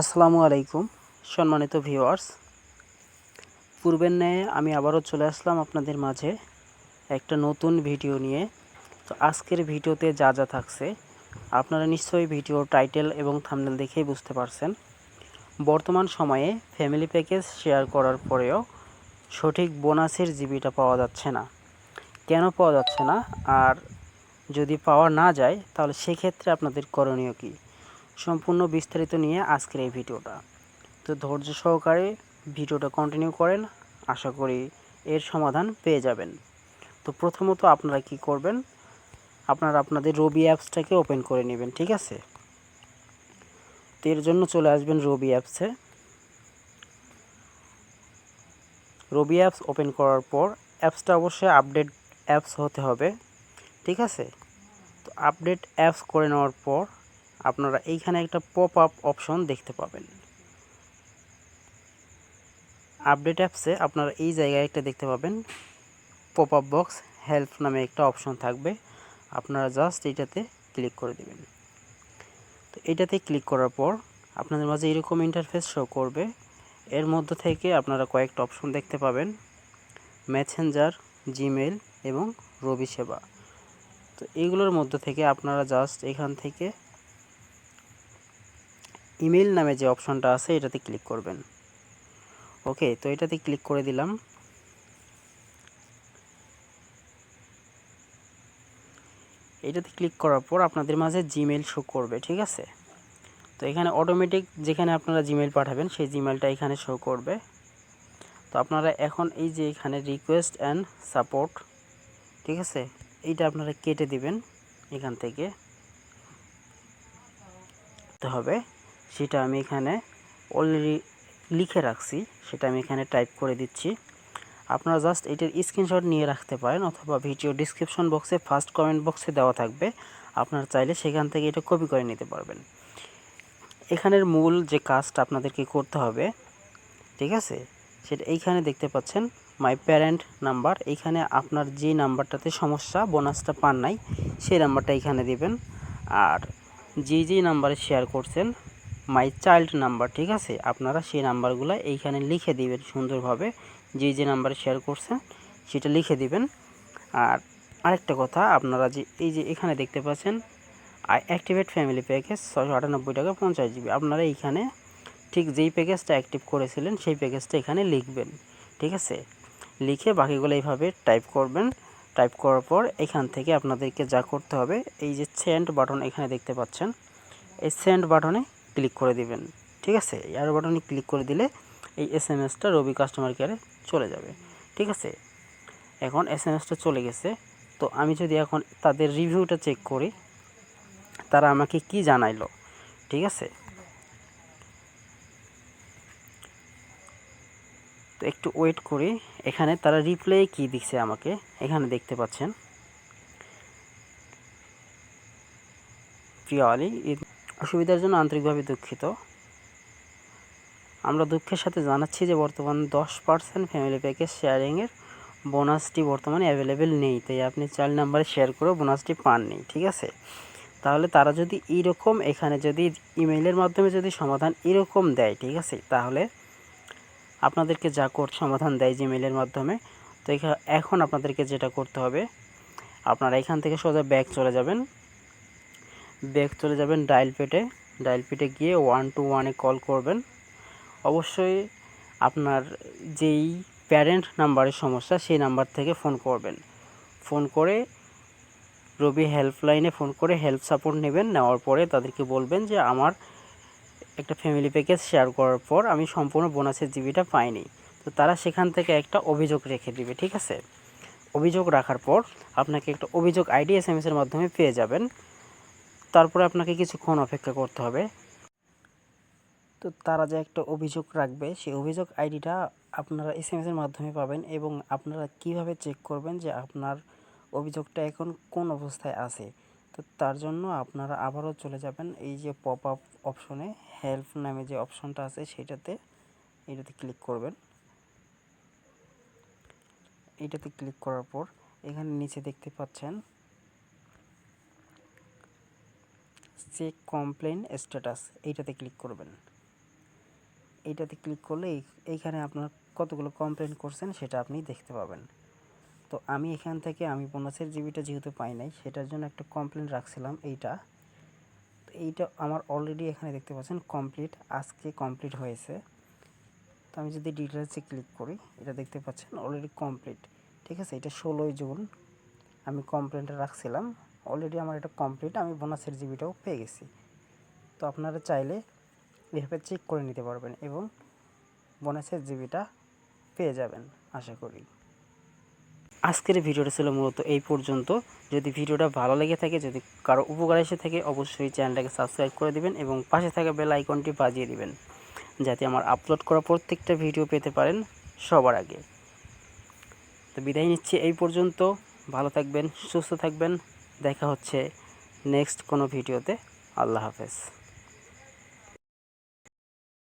আসসালামু আলাইকুম, সম্মানিত ভিউয়ার্স। পূর্বের ন্যায় আমি আবারও চলে আসলাম আপনাদের মাঝে একটা নতুন ভিডিও নিয়ে। তো আজকের ভিডিওতে যা যা থাকছে, আপনারা নিশ্চয়ই ভিডিও টাইটেল এবং থামনেল দেখেই বুঝতে পারছেন। বর্তমান সময়ে ফ্যামিলি প্যাকেজ শেয়ার করার পরেও সঠিক বোনাসের জিবিটা পাওয়া যাচ্ছে না। কেন পাওয়া যাচ্ছে না? আর যদি পাওয়া না যায়, তাহলে সেক্ষেত্রে আপনাদের করণীয় কী? সম্পূর্ণ বিস্তারিত নিয়ে আজকের এই ভিডিওটা। তো ধৈর্য সহকারে ভিডিওটা কন্টিনিউ করেন, আশা করি এর সমাধান পেয়ে যাবেন। তো প্রথমত আপনারা কি করবেন, আপনারা আপনাদের রবি অ্যাপসটাকে ওপেন করে নেবেন, ঠিক আছে? তো এর জন্য চলে আসবেন রবি অ্যাপসে রবি অ্যাপস ওপেন করার পর অ্যাপসটা অবশ্যই আপডেট অ্যাপস হতে হবে, ঠিক আছে? তো আপডেট অ্যাপস করে নেওয়ার পর আপনারা এইখানে একটা পপ আপ অপশন দেখতে পাবেন। আপডেট অ্যাপসে আপনারা এই জায়গায় একটা দেখতে পাবেন। পপ আপ বক্স হেল্প নামে একটা অপশন থাকবে। আপনারা জাস্ট এইটাতে ক্লিক করে দেবেন। তো এটাতে ক্লিক করার পর আপনাদের মাঝে এরকম ইন্টারফেস শো করবে। এর মধ্য থেকে আপনারা কয়েকটা অপশন দেখতে পাবেন। মেসেঞ্জার জিমেল এবং রবি সেবা তো এইগুলোর মধ্য থেকে আপনারা জাস্ট এখান থেকে ইমেল নামে যে অপশনটা আছে, এটাতে ক্লিক করবেন। ওকে, তো এটাতে ক্লিক করে দিলাম। এটাতে ক্লিক করার পর আপনাদের মাঝে জিমেল শো করবে, ঠিক আছে? তো এখানে অটোমেটিক যেখানে আপনারা জিমেল পাঠাবেন, সেই জিমেলটা এখানে শো করবে। তো আপনারা এখন এই যে এখানে রিকোয়েস্ট অ্যান্ড সাপোর্ট ঠিক আছে? এইটা আপনারা কেটে দিবেন এখান থেকে। হবে। সেটা আমি এখানে অলরেডি লিখে রাখছি, সেটা আমি এখানে টাইপ করে দিচ্ছি। আপনারা জাস্ট এটার স্ক্রিনশট নিয়ে রাখতে পারেন অথবা ভিডিও ডিসক্রিপশন বক্সে ফার্স্ট কমেন্ট বক্সে দেওয়া থাকবে। আপনারা চাইলে সেখান থেকে এটা কপি করে নিতে পারবেন। এখানের মূল যে কাজটা আপনাদেরকে করতে হবে, ঠিক আছে? সেটা এইখানে দেখতে পাচ্ছেন মাই প্যারেন্ট নাম্বার এইখানে আপনার যে নাম্বারটাতে সমস্যা বোনাসটা পান নাই, সেই নাম্বারটা এখানে দিবেন। আর যে যে নাম্বারে শেয়ার করছেন মাই চাইল্ড নাম্বার ঠিক আছে? আপনারা সেই নাম্বারগুলো এইখানে লিখে দিবেন সুন্দরভাবে। যে যে নাম্বারে শেয়ার করছেন, সেটা লিখে দিবেন। আর আরেকটা কথা, আপনারা যে এই যে এখানে দেখতে পাচ্ছেন অ্যাক্টিভেট ফ্যামিলি প্যাকেজ ছশো আটানব্বই টাকা পঞ্চাশ জিবি। আপনারা এইখানে ঠিক যেই প্যাকেজটা অ্যাক্টিভ করেছিলেন, সেই প্যাকেজটা এখানে লিখবেন, ঠিক আছে? লিখে বাকিগুলো এইভাবে টাইপ করবেন। টাইপ করার পর এখান থেকে আপনাদেরকে যা করতে হবে, এই যে সেন্ড বাটন এখানে দেখতে পাচ্ছেন, এই সেন্ড বাটনে ক্লিক করে দিবেন, ঠিক আছে? এয়ার বাটনে ক্লিক করে দিলে এই এস এম এসটা রবি কাস্টমার কেয়ারে চলে যাবে, ঠিক আছে? এখন এস এম এসটা চলে গেছে, তো আমি যদি এখন তাদের রিভিউটা চেক করি, তারা আমাকে কি জানাইলো, ঠিক আছে? তো একটু ওয়েট করি, এখানে তারা রিপ্লাই কি দিচ্ছে আমাকে, এখানে দেখতে পাচ্ছেন। প্রিয় আলী অসুবিধার জন্য আন্তরিকভাবে দুঃখিত। আমরা দুঃখের সাথে জানাচ্ছি যে বর্তমান দশ পার্সেন্ট ফ্যামিলি প্যাকেজ শেয়ারিংয়ের বোনাসটি বর্তমানে অ্যাভেলেবেল নেই। তাই আপনি চার নাম্বারে শেয়ার করেও বোনাসটি পাননি, ঠিক আছে? তাহলে তারা যদি এরকম এখানে যদি ইমেইলের মাধ্যমে যদি সমাধান এরকম দেয়, ঠিক আছে? তাহলে আপনাদেরকে যা কোড সমাধান দেয় জিমেলের মাধ্যমে, তো এখন আপনাদেরকে যেটা করতে হবে, আপনারা এখান থেকে সোজা ব্যাক চলে যাবেন। ব্যাক চলে যাবেন ডায়াল পেটে। ডায়াল পেটে গিয়ে ওয়ান টু ওয়ানে কল করবেন। অবশ্যই আপনার যেই প্যারেন্ট নাম্বারের সমস্যা, সেই নাম্বার থেকে ফোন করবেন। ফোন করে রবি হেল্পলাইনে ফোন করে হেল্প সাপোর্ট নেবেন। নেওয়ার পরে তাদেরকে বলবেন যে, আমার একটা ফ্যামিলি প্যাকেজ শেয়ার করার পর আমি সম্পূর্ণ বোনাসের জিবিটা পাইনি। তো তারা সেখান থেকে একটা অভিযোগ রেখে দিবে, ঠিক আছে? অভিযোগ রাখার পর আপনাকে একটা অভিযোগ আইডি এস এসের মাধ্যমে পেয়ে যাবেন। তারপরে আপনাকে কিছুক্ষণ অপেক্ষা করতে হবে। তো তারা যে একটা অভিযোগ রাখবে, সেই অভিযোগ আইডিটা আপনারা এস এম এসের মাধ্যমে পাবেন এবং আপনারা কীভাবে চেক করবেন যে আপনার অভিযোগটা এখন কোন অবস্থায় আছে। তো তার জন্য আপনারা আবারও চলে যাবেন এই যে পপ আপ অপশনে হেল্প নামে যে অপশনটা আছে সেটাতে, এটাতে ক্লিক করবেন। এটাতে ক্লিক করার পর এখানে নিচে দেখতে পাচ্ছেন চেক কমপ্লেন স্ট্যাটাস এইটাতে ক্লিক করবেন। এইটাতে ক্লিক করলে এই- এইখানে আপনার কতগুলো কমপ্লেন করছেন সেটা আপনি দেখতে পাবেন। তো আমি এখান থেকে আমি বোনাসের জিবিটা যেহেতু পাই নাই, সেটার জন্য একটা কমপ্লেন রাখছিলাম এইটা। তো এইটা আমার অলরেডি এখানে দেখতে পাচ্ছেন কমপ্লিট আজকে কমপ্লিট হয়েছে। তো আমি যদি ডিটেলসে ক্লিক করি, এটা দেখতে পাচ্ছেন অলরেডি কমপ্লিট ঠিক আছে, এটা ষোলোই জুন, আমি কমপ্লেনটা রাখছিলাম। অলরেডি আমার এটা কমপ্লিট আমি বোনাসের জিবিটাও পেয়ে গেছি। তো আপনারা চাইলে এভাবে চেক করে নিতে পারবেন এবং বোনাসের জিবিটা পেয়ে যাবেন, আশা করি। আজকের ভিডিওটা ছিল মূলত এই পর্যন্ত। যদি ভিডিওটা ভালো লেগে থাকে, যদি কারও উপকার এসে থাকে, অবশ্যই চ্যানেলটাকে সাবস্ক্রাইব করে দিবেন এবং পাশে থাকা বেল আইকনটি বাজিয়ে দিবেন, যাতে আমার আপলোড করা প্রত্যেকটা ভিডিও পেতে পারেন সবার আগে। তো বিদায় নিচ্ছি এই পর্যন্ত। ভালো থাকবেন, সুস্থ থাকবেন। দেখা হচ্ছে নেক্সট কোনো ভিডিওতে। আল্লাহ হাফেজ।